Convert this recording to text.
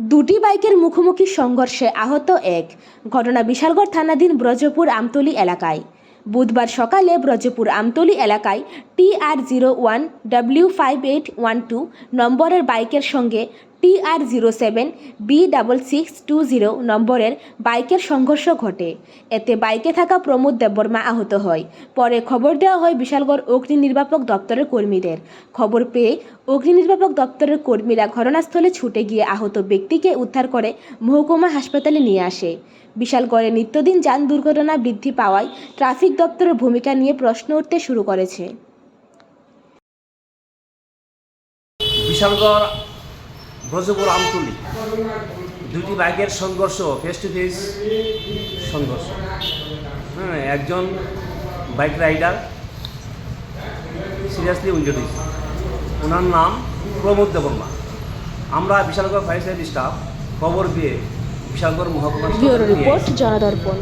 দুটি বাইকের মুখোমুখি সংঘর্ষে আহত এক। ঘটনা বিশালগড় থানাধীন ব্রজপুর আমতলি এলাকায়। বুধবার সকালে ব্রজপুর আমতলি এলাকায় T R zero one W five eight one two নম্বরের বাইকের সঙ্গে T R zero seven B double six two zero নম্বরের বাইকের সংঘর্ষ ঘটে। এতে বাইকে থাকা প্রমোদ দেববর্মা আহত হয়। পরে খবর দেওয়া হয় বিশালগড় অগ্নি নির্বাপক দপ্তরের কর্মীদের। খবর পেয়ে অগ্নি নির্বাপক দপ্তরের কর্মীরা ঘটনাস্থলে ছুটে গিয়ে আহত ব্যক্তিকে উদ্ধার করে মহকুমা হাসপাতালে নিয়ে আসে। বিশালগড়ে নিত্যদিন যান দুর্ঘটনা বৃদ্ধি পাওয়ায় ট্রাফিক দপ্তরের ভূমিকা নিয়ে প্রশ্ন উঠতে শুরু করেছে। বিশালগড় ব্রজপুর আমতুলি। দুটি বাইকের সংঘর্ষ ফেস টু ফেস সংঘর্ষ। হ্যাঁ একজন বাইক রাইডার সিরিয়াসলি উইন্ডেড হয়েছে। ওনার নাম প্রমোদ দেবর্মা আমরা বিশালগড় ফায়ার সার্ভিস স্টাফ খবর পেয়ে বিশালগড় মহকুমা রিপোর্ট জনদর্পণ।